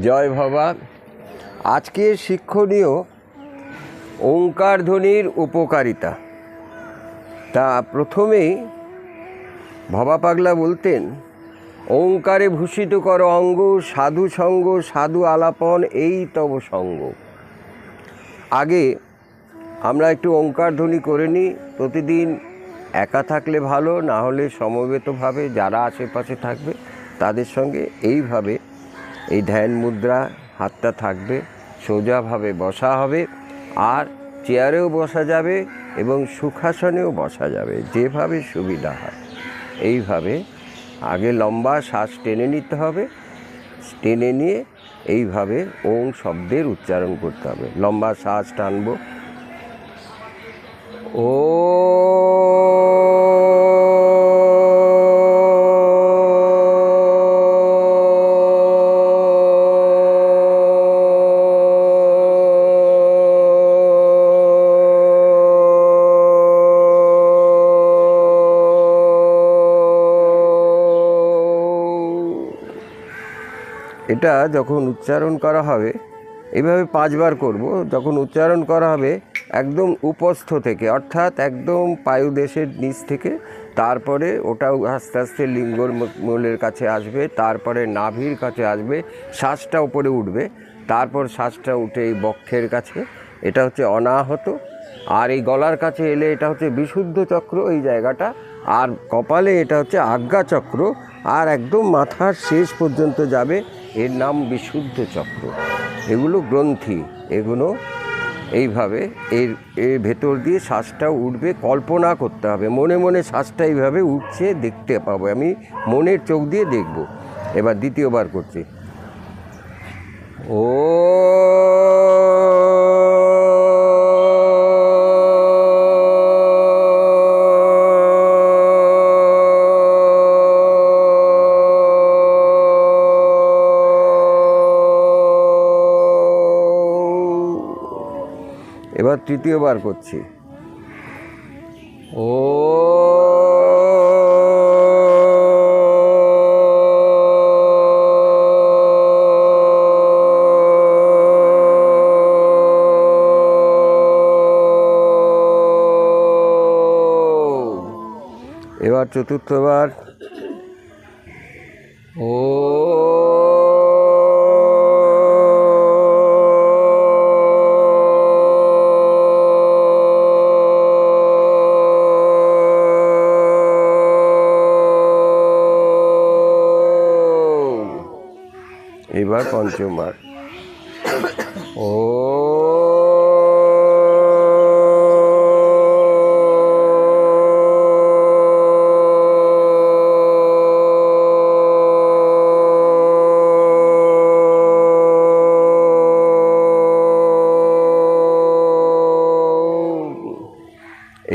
জয় ভবা। আজকে শিক্ষণীয় ওঙ্কার ধ্বনির উপকারিতা। তা প্রথমেই ভবা পাগলা বলতেন, ওঙ্কারে ভূষিত কর অঙ্গ, সাধু সঙ্গ, সাধু আলাপন, এই তব সঙ্গ। আগে আমরা একটু ওঙ্কার ধ্বনি করে নিই, প্রতিদিন একা থাকলে ভালো, না হলে সমবেতভাবে যারা আশেপাশে থাকবে তাদের সঙ্গে এইভাবে এই ধ্যান মুদ্রা হাতটা থাকবে, সোজাভাবে বসা হবে আর চেয়ারেও বসা যাবে এবং সুখাসনেও বসা যাবে, যেভাবে সুবিধা হয়। এইভাবে আগে লম্বা শ্বাস টেনে নিতে হবে, টেনে নিয়ে এইভাবে ওং শব্দের উচ্চারণ করতে হবে। লম্বা শ্বাস টানবো। ও এটা যখন উচ্চারণ করা হবে, এভাবে পাঁচবার করব, যখন উচ্চারণ করা হবে একদম উপস্থ থেকে, অর্থাৎ একদম পায়ুদেশের নিচ থেকে, তারপরে ওটাও আস্তে আস্তে লিঙ্গর মূলের কাছে আসবে, তারপরে নাভির কাছে আসবে, শ্বাসটা উপরে উঠবে, তারপর শ্বাসটা উঠে এই বক্ষের কাছে, এটা হচ্ছে অনাহত, আর এই গলার কাছে এলে এটা হচ্ছে বিশুদ্ধ চক্র এই জায়গাটা, আর কপালে এটা হচ্ছে আজ্ঞা চক্র, আর একদম মাথার শেষ পর্যন্ত যাবে এর নাম বিশুদ্ধ চক্র। এগুলো গ্রন্থি, এগুলো এইভাবে এর এর ভেতর দিয়ে শ্বাসটা উঠবে, কল্পনা করতে হবে। মনে মনে শ্বাসটা এইভাবে উঠছে, দেখতে পাবো। আমি মনের চোখ দিয়ে দেখব। এবার দ্বিতীয়বার করছি। ও এবার তৃতীয়বার করছি। ও এবার চতুর্থবার ও এবার পঞ্চমবার। ও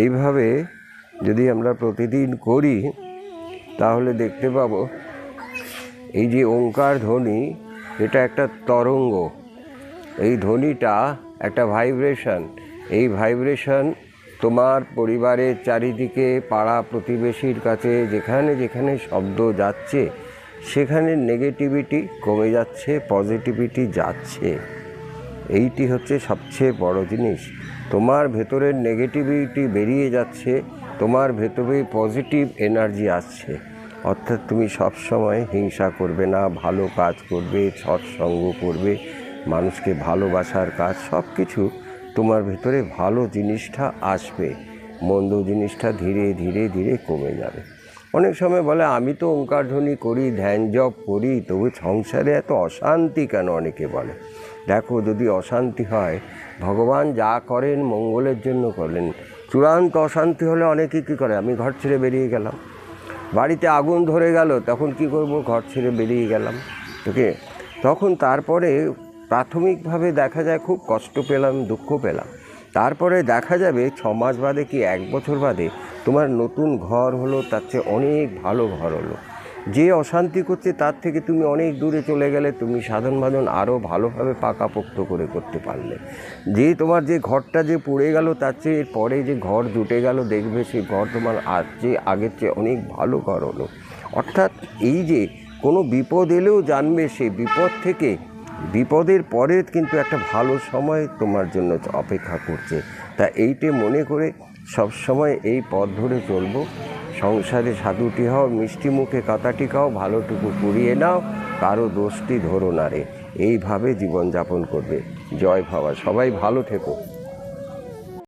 এইভাবে যদি আমরা প্রতিদিন করি, তাহলে দেখতে পাবো, এই যে ওঙ্কার ধ্বনি এটা একটা তরঙ্গ। এই ধ্বনিটা একটা ভাইব্রেশন এই ভাইব্রেশন তোমার পরিবারের চারিদিকে, পাড়া প্রতিবেশীর কাছে, যেখানে যেখানে শব্দ যাচ্ছে, সেখানে নেগেটিভিটি কমে যাচ্ছে পজিটিভিটি যাচ্ছে। এইটি হচ্ছে সবচেয়ে বড় জিনিস। তোমার ভেতরের নেগেটিভিটি বেরিয়ে যাচ্ছে, তোমার ভেতরে পজিটিভ এনার্জি আসছে। অর্থাৎ তুমি সব সময় হিংসা করবে না, ভালো কাজ করবে, সৎসঙ্গ করবে, মানুষকে ভালোবাসার কাজ, সব কিছু তোমার ভেতরে ভালো জিনিসটা আসবে, মন্দ জিনিসটা ধীরে ধীরে ধীরে কমে যাবে। অনেক সময় বলে, আমি তো ওঙ্কার ধ্বনি করি, ধ্যান জপ করি, তবু সংসারে এত অশান্তি কেন? অনেকে বলে। দেখো, যদি অশান্তি হয়, ভগবান যা করেন মঙ্গলের জন্য করেন চূড়ান্ত অশান্তি হলে অনেকে কী করে? আমি ঘর ছেড়ে বেরিয়ে গেলাম। বাড়িতে আগুন ধরে গেল, তখন কি করব? ঘর ছেড়ে বেরিয়ে গেলাম। ওকে? তখন তারপরে প্রাথমিকভাবে দেখা যায় খুব কষ্ট পেলাম, দুঃখ পেলাম। তারপরে দেখা যাবে ছ মাস বাদে কি এক বছর বাদে তোমার নতুন ঘর হলো, তার চেয়ে অনেক ভালো ঘর হলো। যে অশান্তি করছে তার থেকে তুমি অনেক দূরে চলে গেলে তুমি সাধন ভাধন আরও ভালোভাবে পাকাপোক্ত করে করতে পারলে। যে তোমার যে ঘরটা যে পড়ে গেল, তার চেয়ে পরে যে ঘর জুটে গেল, দেখবে সেই ঘর তোমার আজ যে আগের চেয়ে অনেক ভালো ঘর হলো। অর্থাৎ এই যে কোনো বিপদ এলেও জানবে সে বিপদ থেকে। বিপদের পরে কিন্তু একটা ভালো সময় তোমার জন্য অপেক্ষা করছে। তা এইটে মনে করে সব সময় এই পথ ধরে চলবো। সংসারে সাধুটি হও, মিষ্টি মুখে কাতাটি খাও, ভালোটুকু কুড়িয়ে নাও, কারও দোষটি ধরো না রে। এইভাবে জীবনযাপন করবে। জয় ভাবা। সবাই ভালো থেকো।